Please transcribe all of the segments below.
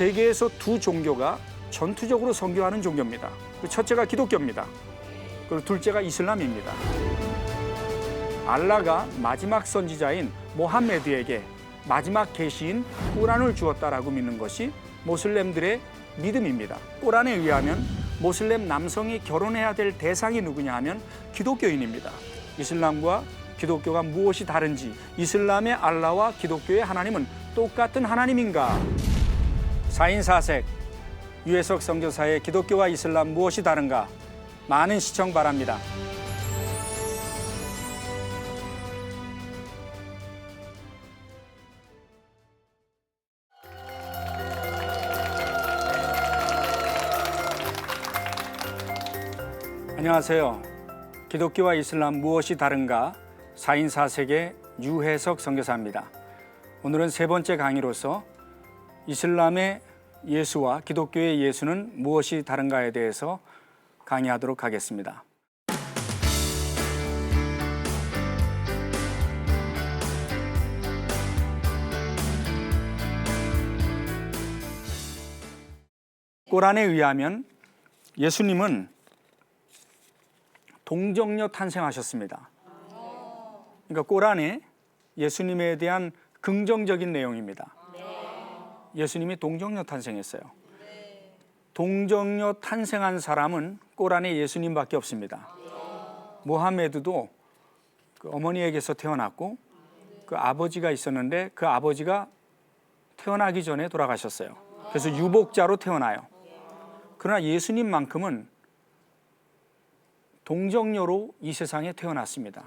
세계에서 두 종교가 전투적으로 선교하는 종교입니다. 그 첫째가 기독교입니다. 그리고 둘째가 이슬람입니다. 알라가 마지막 선지자인 모함메드에게 마지막 계시인 꾸란을 주었다라고 믿는 것이 모슬렘들의 믿음입니다. 꾸란에 의하면 모슬렘 남성이 결혼해야 될 대상이 누구냐 하면 기독교인입니다. 이슬람과 기독교가 무엇이 다른지, 이슬람의 알라와 기독교의 하나님은 똑같은 하나님인가? 사인사색 유해석 선교사의 기독교와 이슬람 무엇이 다른가? 많은 시청 바랍니다. 안녕하세요. 기독교와 이슬람 무엇이 다른가? 4인 4색의 유해석 선교사입니다. 오늘은 세 번째 강의로서 이슬람의 예수와 기독교의 예수는 무엇이 다른가에 대해서 강의하도록 하겠습니다. 꼬란에 의하면 예수님은 동정녀 탄생하셨습니다. 그러니까 꼬란에 예수님에 대한 긍정적인 내용입니다. 예수님이 동정녀 탄생했어요. 동정녀 탄생한 사람은 꼬란에 예수님밖에 없습니다. 모하메드도 그 어머니에게서 태어났고 그 아버지가 있었는데 그 아버지가 태어나기 전에 돌아가셨어요. 그래서 유복자로 태어나요. 그러나 예수님만큼은 동정녀로 이 세상에 태어났습니다.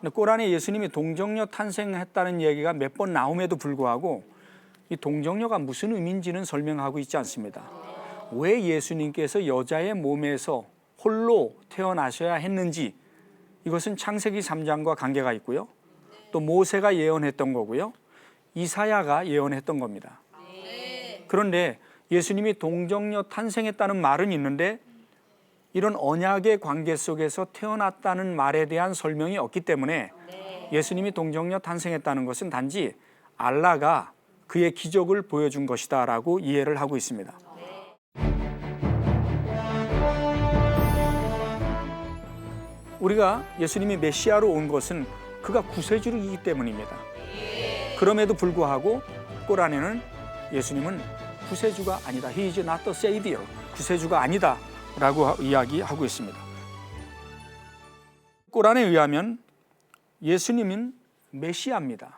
근데 꼬란에 예수님이 동정녀 탄생했다는 얘기가 몇 번 나옴에도 불구하고 이 동정녀가 무슨 의미인지는 설명하고 있지 않습니다. 왜 예수님께서 여자의 몸에서 홀로 태어나셔야 했는지 이것은 창세기 3장과 관계가 있고요. 또 모세가 예언했던 거고요. 이사야가 예언했던 겁니다. 그런데 예수님이 동정녀 탄생했다는 말은 있는데 이런 언약의 관계 속에서 태어났다는 말에 대한 설명이 없기 때문에 예수님이 동정녀 탄생했다는 것은 단지 알라가 그의 기적을 보여준 것이다라고 이해를 하고 있습니다. 우리가 예수님이 메시아로 온 것은 그가 구세주이기 때문입니다. 그럼에도 불구하고 꼬란에는 예수님은 구세주가 아니다. He is not savior. 구세주가 아니다 라고 이야기하고 있습니다. 꼬란에 의하면 예수님은 메시아입니다.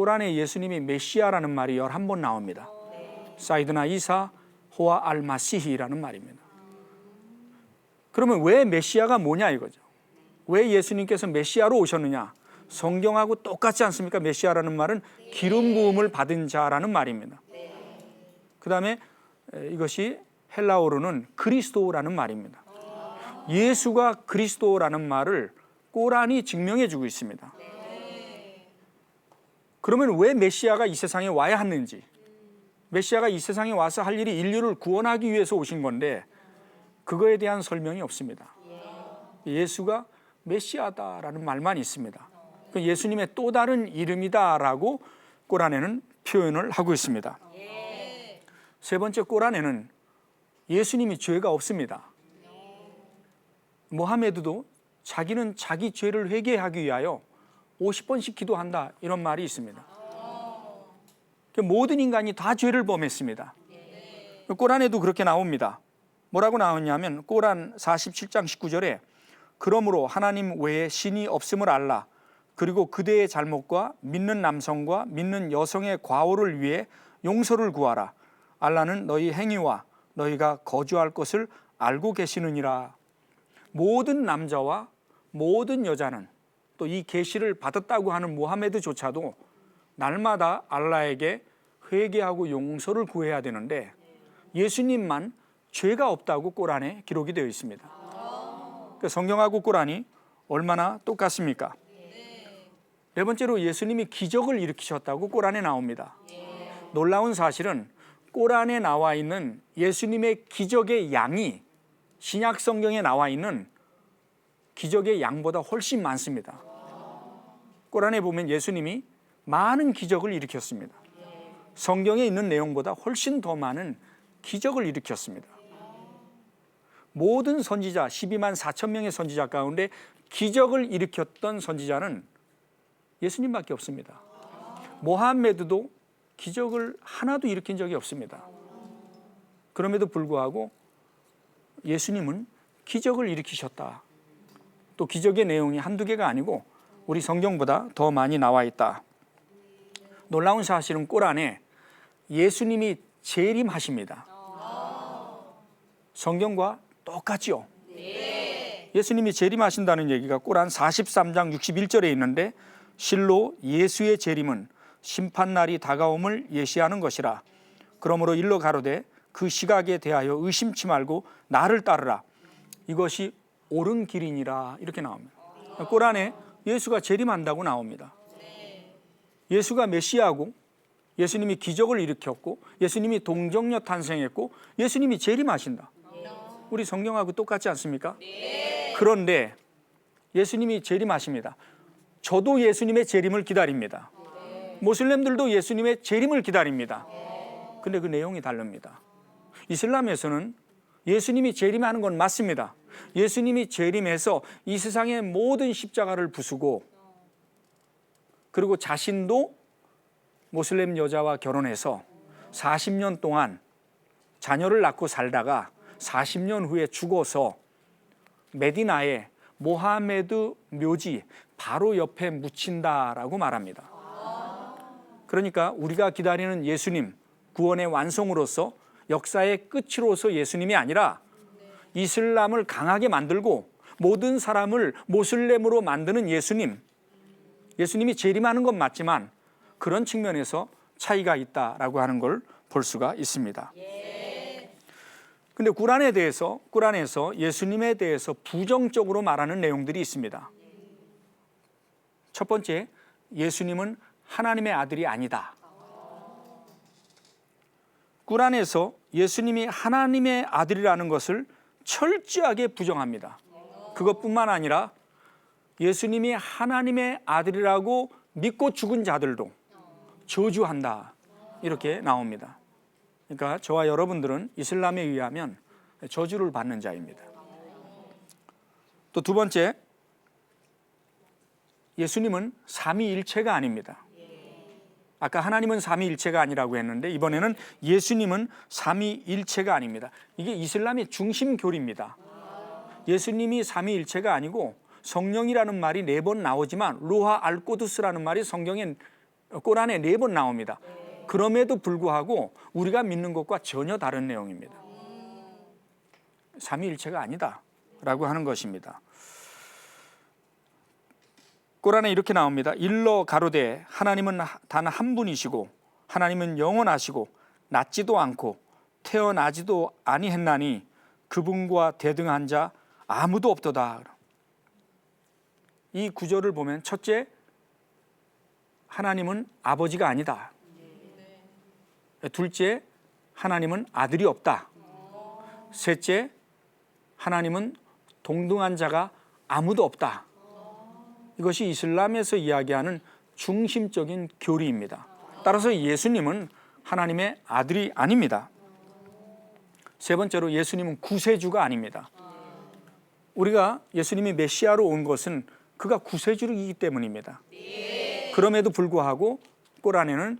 꼬란에 예수님이 메시아라는 말이 11번 나옵니다. 사이드나 이사 호아 알마시히라는 말입니다. 그러면 왜 메시아가 뭐냐 이거죠. 왜 예수님께서 메시아로 오셨느냐? 성경하고 똑같지 않습니까? 메시아라는 말은 기름 부음을 받은 자라는 말입니다. 그다음에 이것이 헬라어로는 그리스도라는 말입니다. 예수가 그리스도라는 말을 꼬란이 증명해 주고 있습니다. 그러면 왜 메시아가 이 세상에 와야 하는지 메시아가 이 세상에 와서 할 일이 인류를 구원하기 위해서 오신 건데 그거에 대한 설명이 없습니다. 예수가 메시아다라는 말만 있습니다. 그 예수님의 또 다른 이름이다라고 꼬란에는 표현을 하고 있습니다. 세 번째 꼬란에는 예수님이 죄가 없습니다. 모하메드도 자기는 자기 죄를 회개하기 위하여 50번씩 기도한다 이런 말이 있습니다. 모든 인간이 다 죄를 범했습니다. 꼬란에도 그렇게 나옵니다. 뭐라고 나오냐면 꼬란 47장 19절에 그러므로 하나님 외에 신이 없음을 알라 그리고 그대의 잘못과 믿는 남성과 믿는 여성의 과오를 위해 용서를 구하라 알라는 너희 행위와 너희가 거주할 것을 알고 계시느니라 모든 남자와 모든 여자는 또 이 계시를 받았다고 하는 모하메드조차도 날마다 알라에게 회개하고 용서를 구해야 되는데 예수님만 죄가 없다고 꼬란에 기록이 되어 있습니다. 그 성경하고 꼬란이 얼마나 똑같습니까? 네 번째로 예수님이 기적을 일으키셨다고 꼬란에 나옵니다. 놀라운 사실은 꼬란에 나와 있는 예수님의 기적의 양이 신약 성경에 나와 있는 기적의 양보다 훨씬 많습니다. 꼬란에 보면 예수님이 많은 기적을 일으켰습니다. 성경에 있는 내용보다 훨씬 더 많은 기적을 일으켰습니다. 모든 선지자 12만 4천 명의 선지자 가운데 기적을 일으켰던 선지자는 예수님밖에 없습니다. 모함메드도 기적을 하나도 일으킨 적이 없습니다. 그럼에도 불구하고 예수님은 기적을 일으키셨다. 또 기적의 내용이 한두 개가 아니고 우리 성경보다 더 많이 나와 있다. 놀라운 사실은 꼴 안에 예수님이 재림하십니다. 성경과 똑같지요. 예수님이 재림하신다는 얘기가 꼴안 43장 61절에 있는데 실로 예수의 재림은 심판 날이 다가옴을 예시하는 것이라. 그러므로 일러 가로되 그 시각에 대하여 의심치 말고 나를 따르라. 이것이 옳은 길이니라 이렇게 나옵니다. 꼴 안에 예수가 재림한다고 나옵니다. 예수가 메시아고 예수님이 기적을 일으켰고 예수님이 동정녀 탄생했고 예수님이 재림하신다. 우리 성경하고 똑같지 않습니까? 그런데 예수님이 재림하십니다. 저도 예수님의 재림을 기다립니다. 모슬렘들도 예수님의 재림을 기다립니다. 근데 그 내용이 다릅니다. 이슬람에서는 예수님이 재림하는 건 맞습니다. 예수님이 재림해서 이 세상의 모든 십자가를 부수고 그리고 자신도 모슬렘 여자와 결혼해서 40년 동안 자녀를 낳고 살다가 40년 후에 죽어서 메디나에 모하메드 묘지 바로 옆에 묻힌다라고 말합니다. 그러니까 우리가 기다리는 예수님 구원의 완성으로서 역사의 끝으로서 예수님이 아니라 이슬람을 강하게 만들고 모든 사람을 모슬렘으로 만드는 예수님. 예수님이 재림하는 건 맞지만 그런 측면에서 차이가 있다라고 하는 걸 볼 수가 있습니다. 근데 꾸란에 대해서 꾸란에서 예수님에 대해서 부정적으로 말하는 내용들이 있습니다. 첫 번째, 예수님은 하나님의 아들이 아니다. 꾸란에서 예수님이 하나님의 아들이라는 것을 철저하게 부정합니다. 그것뿐만 아니라 예수님이 하나님의 아들이라고 믿고 죽은 자들도 저주한다. 이렇게 나옵니다. 그러니까 저와 여러분들은 이슬람에 의하면 저주를 받는 자입니다. 또 두 번째, 예수님은 삼위일체가 아닙니다. 아까 하나님은 삼위일체가 아니라고 했는데 이번에는 예수님은 삼위일체가 아닙니다. 이게 이슬람의 중심 교리입니다. 예수님이 삼위일체가 아니고 성령이라는 말이 네 번 나오지만 루하 알코두스라는 말이 성경에 꼬란에 네 번 나옵니다. 그럼에도 불구하고 우리가 믿는 것과 전혀 다른 내용입니다. 삼위일체가 아니다라고 하는 것입니다. 꼬란에 이렇게 나옵니다. 일러 가로되 하나님은 단 한 분이시고 하나님은 영원하시고 낮지도 않고 태어나지도 아니했나니 그분과 대등한 자 아무도 없도다. 이 구절을 보면 첫째 하나님은 아버지가 아니다. 둘째 하나님은 아들이 없다. 셋째 하나님은 동등한 자가 아무도 없다. 이것이 이슬람에서 이야기하는 중심적인 교리입니다. 따라서 예수님은 하나님의 아들이 아닙니다. 세 번째로 예수님은 구세주가 아닙니다. 우리가 예수님이 메시아로 온 것은 그가 구세주이기 때문입니다. 그럼에도 불구하고 꼬란에는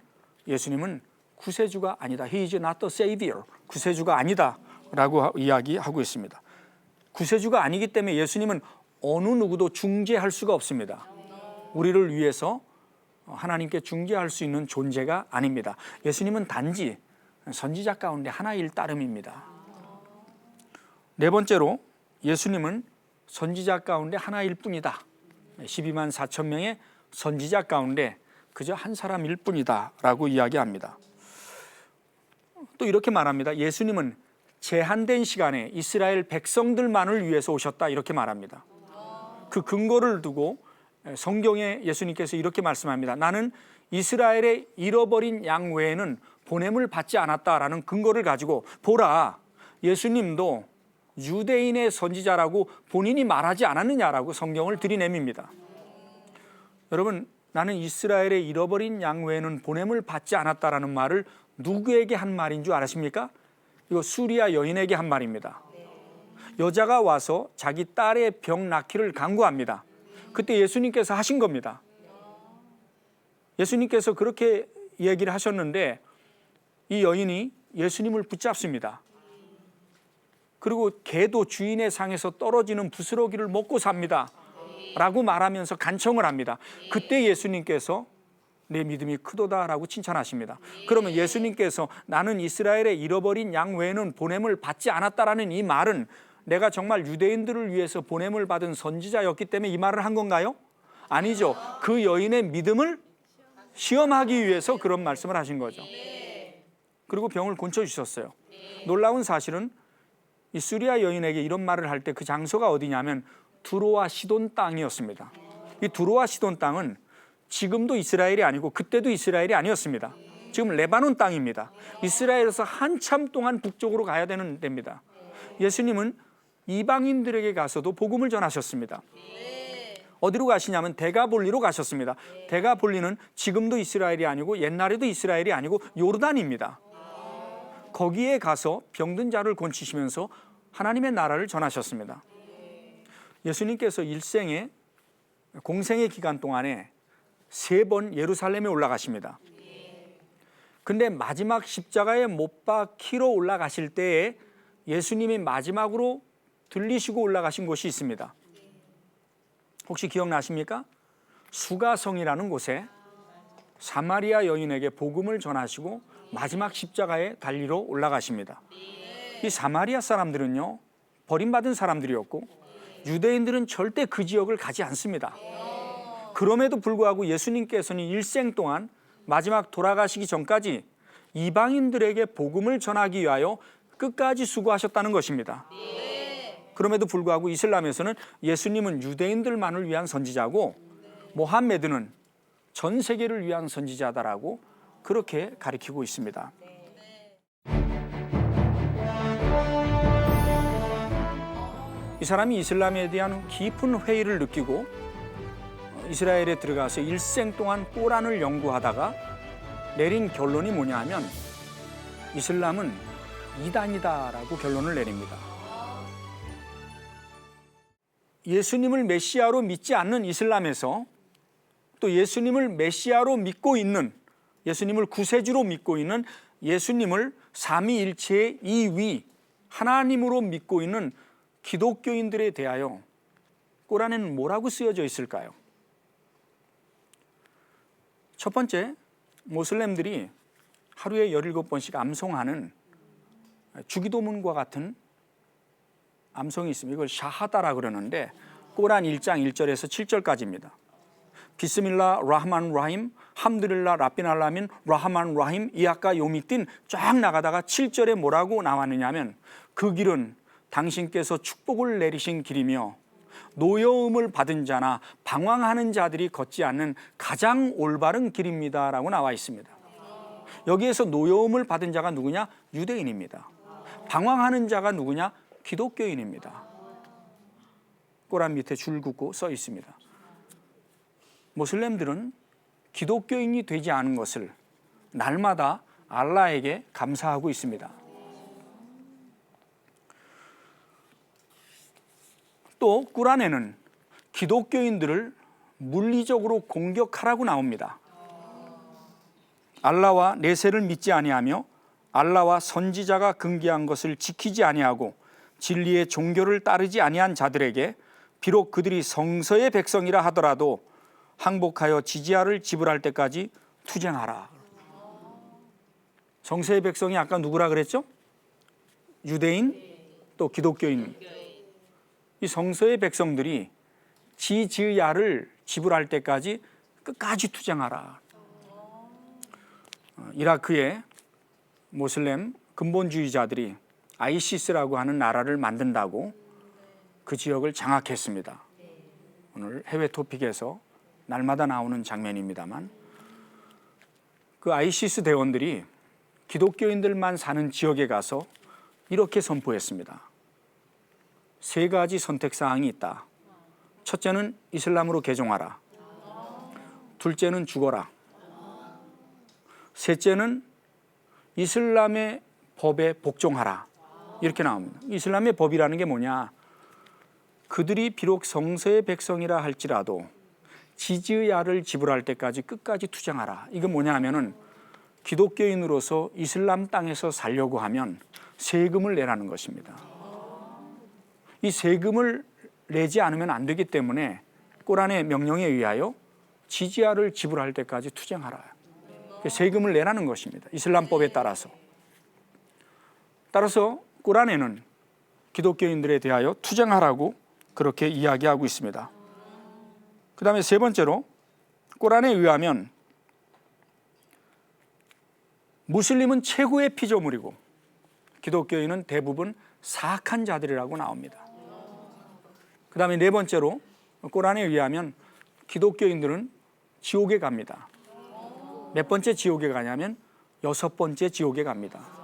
예수님은 구세주가 아니다. He is not the savior. 구세주가 아니다라고 이야기하고 있습니다. 구세주가 아니기 때문에 예수님은 어느 누구도 중재할 수가 없습니다. 우리를 위해서 하나님께 중재할 수 있는 존재가 아닙니다. 예수님은 단지 선지자 가운데 하나일 따름입니다. 네 번째로 예수님은 선지자 가운데 하나일 뿐이다. 12만 4천 명의 선지자 가운데 그저 한 사람일 뿐이다라고 이야기합니다. 또 이렇게 말합니다. 예수님은 제한된 시간에 이스라엘 백성들만을 위해서 오셨다 이렇게 말합니다. 그 근거를 두고 성경에 예수님께서 이렇게 말씀합니다. 나는 이스라엘의 잃어버린 양 외에는 보냄을 받지 않았다라는 근거를 가지고 보라 예수님도 유대인의 선지자라고 본인이 말하지 않았느냐라고 성경을 들이냅니다. 여러분 나는 이스라엘의 잃어버린 양 외에는 보냄을 받지 않았다라는 말을 누구에게 한 말인 줄 아십니까? 이거 수리아 여인에게 한 말입니다. 여자가 와서 자기 딸의 병 낫기를 간구합니다. 그때 예수님께서 하신 겁니다. 예수님께서 그렇게 얘기를 하셨는데 이 여인이 예수님을 붙잡습니다. 그리고 개도 주인의 상에서 떨어지는 부스러기를 먹고 삽니다. 라고 말하면서 간청을 합니다. 그때 예수님께서 내 믿음이 크도다라고 칭찬하십니다. 그러면 예수님께서 나는 이스라엘의 잃어버린 양 외에는 보냄을 받지 않았다라는 이 말은 내가 정말 유대인들을 위해서 보냄을 받은 선지자였기 때문에 이 말을 한 건가요? 아니죠. 그 여인의 믿음을 시험하기 위해서 그런 말씀을 하신 거죠. 그리고 병을 고쳐 주셨어요. 놀라운 사실은 이 수리아 여인에게 이런 말을 할 때 그 장소가 어디냐면 두로와 시돈 땅이었습니다. 이 두로와 시돈 땅은 지금도 이스라엘이 아니고 그때도 이스라엘이 아니었습니다. 지금 레바논 땅입니다. 이스라엘에서 한참 동안 북쪽으로 가야 되는 데입니다. 예수님은 이방인들에게 가서도 복음을 전하셨습니다. 어디로 가시냐면 대가볼리로 가셨습니다. 대가볼리는 지금도 이스라엘이 아니고 옛날에도 이스라엘이 아니고 요르단입니다. 거기에 가서 병든 자를 고치시면서 하나님의 나라를 전하셨습니다. 예수님께서 일생의 공생의 기간 동안에 세 번 예루살렘에 올라가십니다. 근데 마지막 십자가에 못 박히러 올라가실 때에 예수님이 마지막으로 들리시고 올라가신 곳이 있습니다. 혹시 기억나십니까? 수가성이라는 곳에 사마리아 여인에게 복음을 전하시고 마지막 십자가에 달리러 올라가십니다. 이 사마리아 사람들은요 버림받은 사람들이었고 유대인들은 절대 그 지역을 가지 않습니다. 그럼에도 불구하고 예수님께서는 일생 동안 마지막 돌아가시기 전까지 이방인들에게 복음을 전하기 위하여 끝까지 수고하셨다는 것입니다. 그럼에도 불구하고 이슬람에서는 예수님은 유대인들만을 위한 선지자고 모함메드는 전 세계를 위한 선지자다라고 그렇게 가리키고 있습니다. 이 사람이 이슬람에 대한 깊은 회의를 느끼고 이스라엘에 들어가서 일생 동안 꼬란을 연구하다가 내린 결론이 뭐냐 하면 이슬람은 이단이다라고 결론을 내립니다. 예수님을 메시아로 믿지 않는 이슬람에서 또 예수님을 메시아로 믿고 있는 예수님을 구세주로 믿고 있는 예수님을 삼위일체의 이위 하나님으로 믿고 있는 기독교인들에 대하여 꼬란에는 뭐라고 쓰여져 있을까요? 첫 번째, 모슬렘들이 하루에 17번씩 암송하는 주기도문과 같은 암송이 있습니다. 이걸 샤하다라 그러는데 꼬란 1장 1절에서 7절까지입니다. 비스밀라 라흐만 라힘 함드릴라 라비날라민 라하만 라힘 이아까 요미틴 쫙 나가다가 7절에 뭐라고 나왔느냐면 그 길은 당신께서 축복을 내리신 길이며 노여움을 받은 자나 방황하는 자들이 걷지 않는 가장 올바른 길입니다라고 나와 있습니다. 여기에서 노여움을 받은 자가 누구냐? 유대인입니다. 방황하는 자가 누구냐? 기독교인입니다. 꼬란 밑에 줄 긋고 써 있습니다. 모슬렘들은 기독교인이 되지 않은 것을 날마다 알라에게 감사하고 있습니다. 또 꾸란에는 기독교인들을 물리적으로 공격하라고 나옵니다. 알라와 내세를 믿지 아니하며 알라와 선지자가 금기한 것을 지키지 아니하고 진리의 종교를 따르지 아니한 자들에게 비록 그들이 성서의 백성이라 하더라도 항복하여 지지하를 지불할 때까지 투쟁하라. 성서의 백성이 아까 누구라 그랬죠? 유대인 또 기독교인. 이 성서의 백성들이 지지야를 지불할 때까지 끝까지 투쟁하라. 어, 이라크의 모슬렘 근본주의자들이 아이시스라고 하는 나라를 만든다고 그 지역을 장악했습니다. 오늘 해외 토픽에서 날마다 나오는 장면입니다만 그 아이시스 대원들이 기독교인들만 사는 지역에 가서 이렇게 선포했습니다. 세 가지 선택 사항이 있다. 첫째는 이슬람으로 개종하라. 둘째는 죽어라. 셋째는 이슬람의 법에 복종하라. 이렇게 나옵니다. 이슬람의 법이라는 게 뭐냐? 그들이 비록 성서의 백성이라 할지라도 지즈야를 지불할 때까지 끝까지 투쟁하라. 이건 뭐냐 하면은 기독교인으로서 이슬람 땅에서 살려고 하면 세금을 내라는 것입니다. 이 세금을 내지 않으면 안 되기 때문에 꼬란의 명령에 의하여 지지야를 지불할 때까지 투쟁하라. 세금을 내라는 것입니다. 이슬람법에 따라서. 따라서 꼬란에는 기독교인들에 대하여 투쟁하라고 그렇게 이야기하고 있습니다. 그 다음에 세 번째로 꼬란에 의하면 무슬림은 최고의 피조물이고 기독교인은 대부분 사악한 자들이라고 나옵니다. 그 다음에 네 번째로 꼬란에 의하면 기독교인들은 지옥에 갑니다. 몇 번째 지옥에 가냐면 여섯 번째 지옥에 갑니다.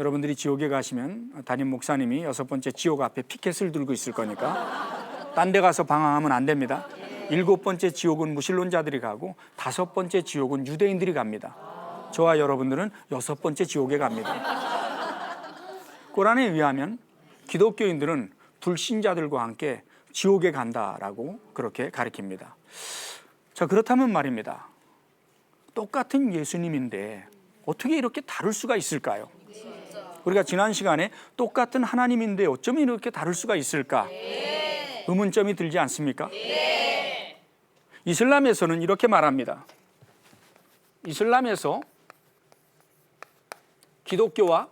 여러분들이 지옥에 가시면 담임 목사님이 여섯 번째 지옥 앞에 피켓을 들고 있을 거니까 딴 데 가서 방황하면 안 됩니다. 일곱 번째 지옥은 무신론자들이 가고 다섯 번째 지옥은 유대인들이 갑니다. 저와 여러분들은 여섯 번째 지옥에 갑니다. 꼬란에 의하면 기독교인들은 불신자들과 함께 지옥에 간다라고 그렇게 가리킵니다. 자, 그렇다면 말입니다. 똑같은 예수님인데 어떻게 이렇게 다를 수가 있을까요? 우리가 지난 시간에 똑같은 하나님인데 어쩜 이렇게 다를 수가 있을까? 의문점이 들지 않습니까? 이슬람에서는 이렇게 말합니다. 이슬람에서 기독교와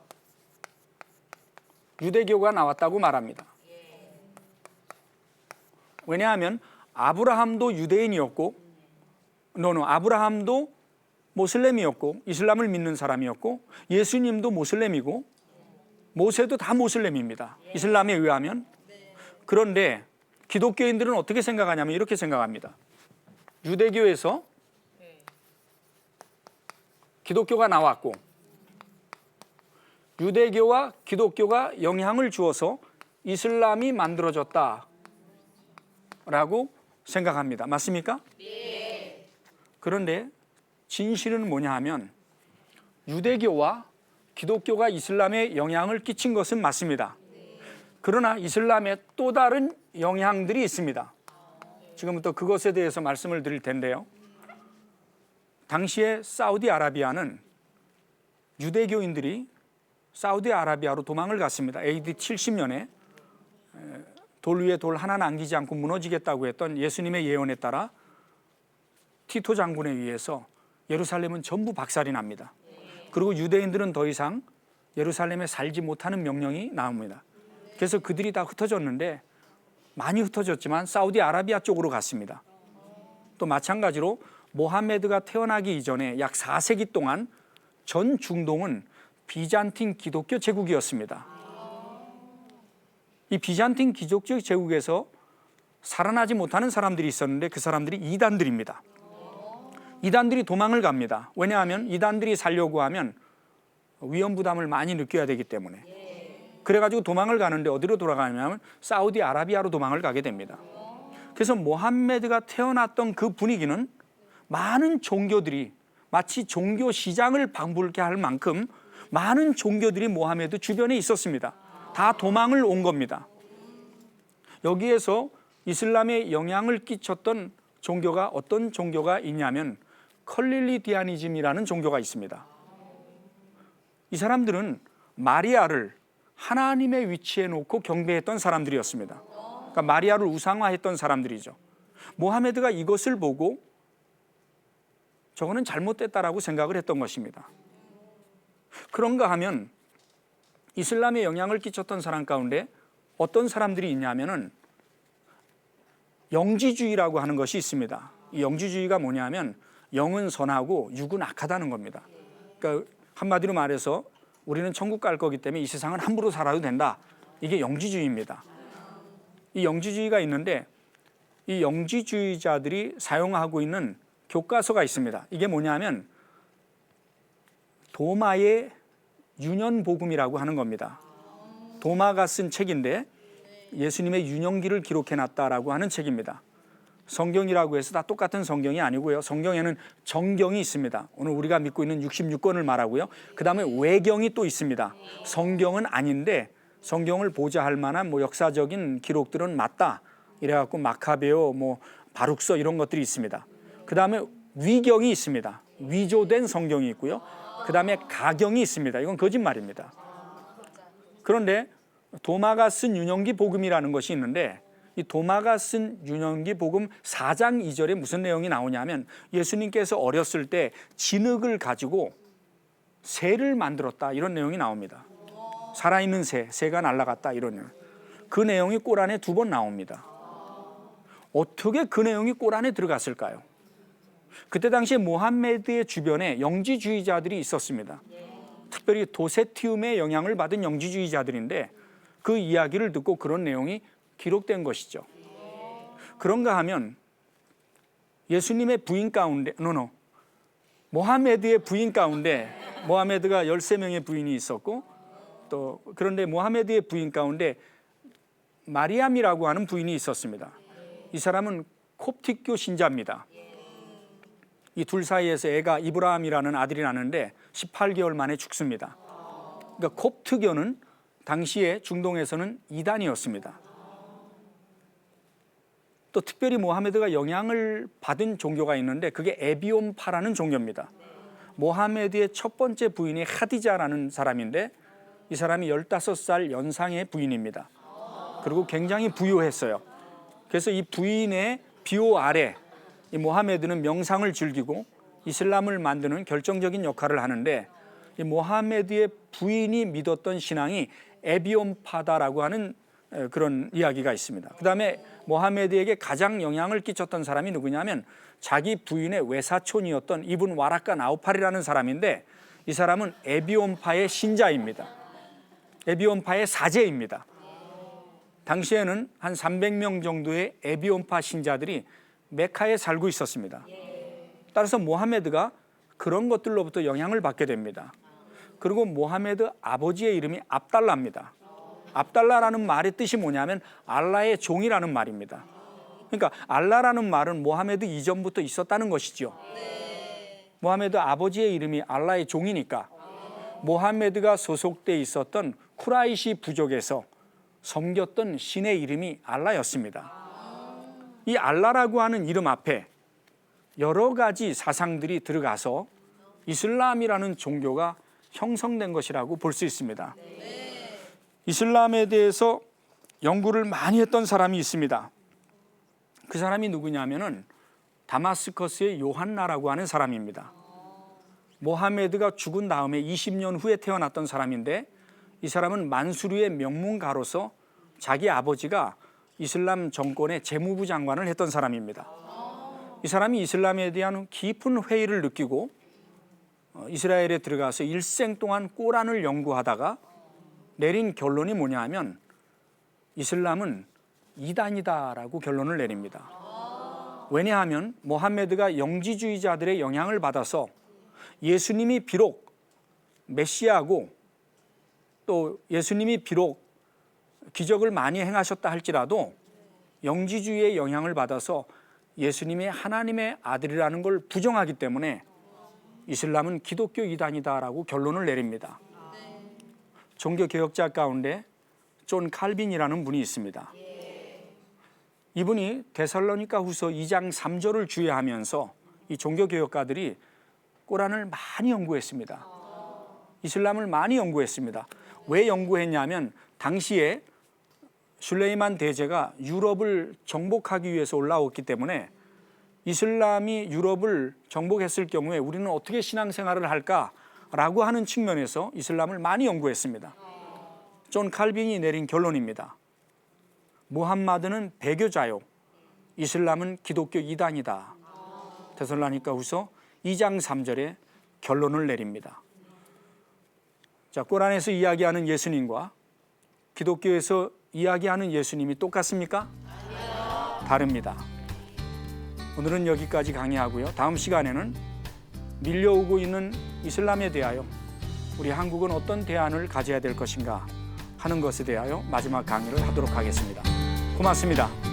유대교가 나왔다고 말합니다. 왜냐하면 아브라함도 유대인이었고, 너는 아브라함도 모슬렘이었고, 이슬람을 믿는 사람이었고, 예수님도 모슬렘이고, 모세도 다 모슬렘입니다. 이슬람에 의하면. 그런데 기독교인들은 어떻게 생각하냐면 이렇게 생각합니다. 유대교에서 기독교가 나왔고, 유대교와 기독교가 영향을 주어서 이슬람이 만들어졌다. 라고 생각합니다. 맞습니까? 그런데 진실은 뭐냐 하면 유대교와 기독교가 이슬람에 영향을 끼친 것은 맞습니다. 그러나 이슬람에 또 다른 영향들이 있습니다. 지금부터 그것에 대해서 말씀을 드릴 텐데요. 당시에 사우디아라비아는 유대교인들이 사우디아라비아로 도망을 갔습니다. AD 70년에 돌 위에 돌 하나 남기지 않고 무너지겠다고 했던 예수님의 예언에 따라 티토 장군에 의해서 예루살렘은 전부 박살이 납니다. 그리고 유대인들은 더 이상 예루살렘에 살지 못하는 명령이 나옵니다. 그래서 그들이 다 흩어졌는데 많이 흩어졌지만 사우디아라비아 쪽으로 갔습니다. 또 마찬가지로 모하메드가 태어나기 이전에 약 4세기 동안 전 중동은 비잔틴 기독교 제국이었습니다. 이 비잔틴 기독교 제국에서 살아나지 못하는 사람들이 있었는데 그 사람들이 이단들입니다. 이단들이 도망을 갑니다. 왜냐하면 이단들이 살려고 하면 위험 부담을 많이 느껴야 되기 때문에. 그래가지고 도망을 가는데 어디로 돌아가냐면 사우디 아라비아로 도망을 가게 됩니다. 그래서 모함메드가 태어났던 그 분위기는 많은 종교들이 마치 종교 시장을 방불케 할 만큼 많은 종교들이 모하메드 주변에 있었습니다. 다 도망을 온 겁니다. 여기에서 이슬람에 영향을 끼쳤던 종교가 어떤 종교가 있냐면 컬릴리디아니즘이라는 종교가 있습니다. 이 사람들은 마리아를 하나님의 위치에 놓고 경배했던 사람들이었습니다. 그러니까 마리아를 우상화했던 사람들이죠. 모하메드가 이것을 보고 저거는 잘못됐다라고 생각을 했던 것입니다. 그런가 하면 이슬람에 영향을 끼쳤던 사람 가운데 어떤 사람들이 있냐면은 영지주의라고 하는 것이 있습니다. 이 영지주의가 뭐냐면 영은 선하고 육은 악하다는 겁니다. 그러니까 한마디로 말해서 우리는 천국 갈 거기 때문에 이 세상은 함부로 살아도 된다. 이게 영지주의입니다. 이 영지주의가 있는데 이 영지주의자들이 사용하고 있는 교과서가 있습니다. 이게 뭐냐면 도마의 유년복음이라고 하는 겁니다. 도마가 쓴 책인데 예수님의 유년기를 기록해 놨다라고 하는 책입니다. 성경이라고 해서 다 똑같은 성경이 아니고요. 성경에는 정경이 있습니다. 오늘 우리가 믿고 있는 66권을 말하고요. 그 다음에 외경이 또 있습니다. 성경은 아닌데 성경을 보자 할 만한 뭐 역사적인 기록들은 맞다. 이래갖고 마카베오, 뭐 바룩서 이런 것들이 있습니다. 그 다음에 위경이 있습니다. 위조된 성경이 있고요. 그 다음에 가경이 있습니다. 이건 거짓말입니다. 그런데 도마가 쓴 윤영기 복음이라는 것이 있는데 이 도마가 쓴 윤영기 복음 4장 2절에 무슨 내용이 나오냐면 예수님께서 어렸을 때 진흙을 가지고 새를 만들었다 이런 내용이 나옵니다. 살아있는 새, 새가 날아갔다 이런 내용. 그 내용이 꼴 안에 두 번 나옵니다. 어떻게 그 내용이 꼴 안에 들어갔을까요? 그때 당시에 모함메드의 주변에 영지주의자들이 있었습니다. 특별히 도세티움의 영향을 받은 영지주의자들인데 그 이야기를 듣고 그런 내용이 기록된 것이죠. 그런가 하면 예수님의 부인 가운데 노노 모하메드의 부인 가운데 모하메드가 13명의 부인이 있었고 또 그런데 모하메드의 부인 가운데 마리암이라고 하는 부인이 있었습니다. 이 사람은 콥틱교 신자입니다. 이 둘 사이에서 애가 이브라함이라는 아들이 나는데 18개월 만에 죽습니다. 그러니까 콥트교는 당시에 중동에서는 이단이었습니다. 또 특별히 모하메드가 영향을 받은 종교가 있는데 그게 에비온파라는 종교입니다. 모하메드의 첫 번째 부인이 하디자라는 사람인데 이 사람이 15살 연상의 부인입니다. 그리고 굉장히 부유했어요. 그래서 이 부인의 비호 아래 이 모하메드는 명상을 즐기고 이슬람을 만드는 결정적인 역할을 하는데 이 모하메드의 부인이 믿었던 신앙이 에비온파다라고 하는 에, 그런 이야기가 있습니다. 그 다음에 모하메드에게 가장 영향을 끼쳤던 사람이 누구냐면 자기 부인의 외사촌이었던 이분 와라카 나우팔이라는 사람인데 이 사람은 에비온파의 신자입니다. 에비온파의 사제입니다. 당시에는 한 300명 정도의 에비온파 신자들이 메카에 살고 있었습니다. 따라서 모하메드가 그런 것들로부터 영향을 받게 됩니다. 그리고 모하메드 아버지의 이름이 압달라입니다. 압달라라는 말의 뜻이 뭐냐면 알라의 종이라는 말입니다. 그러니까 알라라는 말은 모하메드 이전부터 있었다는 것이죠. 모하메드 아버지의 이름이 알라의 종이니까 모하메드가 소속돼 있었던 쿠라이시 부족에서 섬겼던 신의 이름이 알라였습니다. 이 알라라고 하는 이름 앞에 여러 가지 사상들이 들어가서 이슬람이라는 종교가 형성된 것이라고 볼 수 있습니다. 이슬람에 대해서 연구를 많이 했던 사람이 있습니다. 그 사람이 누구냐면은 다마스커스의 요한나라고 하는 사람입니다. 모하메드가 죽은 다음에 20년 후에 태어났던 사람인데 이 사람은 만수르의 명문가로서 자기 아버지가 이슬람 정권의 재무부 장관을 했던 사람입니다. 이 사람이 이슬람에 대한 깊은 회의를 느끼고 어, 이스라엘에 들어가서 일생 동안 꼬란을 연구하다가 내린 결론이 뭐냐 하면 이슬람은 이단이다라고 결론을 내립니다. 왜냐하면 모함메드가 영지주의자들의 영향을 받아서 예수님이 비록 메시아고 또 예수님이 비록 기적을 많이 행하셨다 할지라도 영지주의의 영향을 받아서 예수님이 하나님의 아들이라는 걸 부정하기 때문에 이슬람은 기독교 이단이다라고 결론을 내립니다. 종교 개혁자 가운데 존 칼빈이라는 분이 있습니다. 이분이 데살로니가 후서 2장 3절을 주의하면서 이 종교 개혁가들이 꼬란을 많이 연구했습니다. 이슬람을 많이 연구했습니다. 왜 연구했냐면 당시에 슐레이만 대제가 유럽을 정복하기 위해서 올라왔기 때문에 이슬람이 유럽을 정복했을 경우에 우리는 어떻게 신앙생활을 할까 라고 하는 측면에서 이슬람을 많이 연구했습니다. 존 칼빈이 내린 결론입니다. 무함마드는 배교자요. 이슬람은 기독교 이단이다. 데살로니가 후서 2장 3절에 결론을 내립니다. 자, 꼬란에서 이야기하는 예수님과 기독교에서 이야기하는 예수님이 똑같습니까? 다릅니다. 오늘은 여기까지 강의하고요. 다음 시간에는 밀려오고 있는 이슬람에 대하여 우리 한국은 어떤 대안을 가져야 될 것인가 하는 것에 대하여 마지막 강의를 하도록 하겠습니다. 고맙습니다.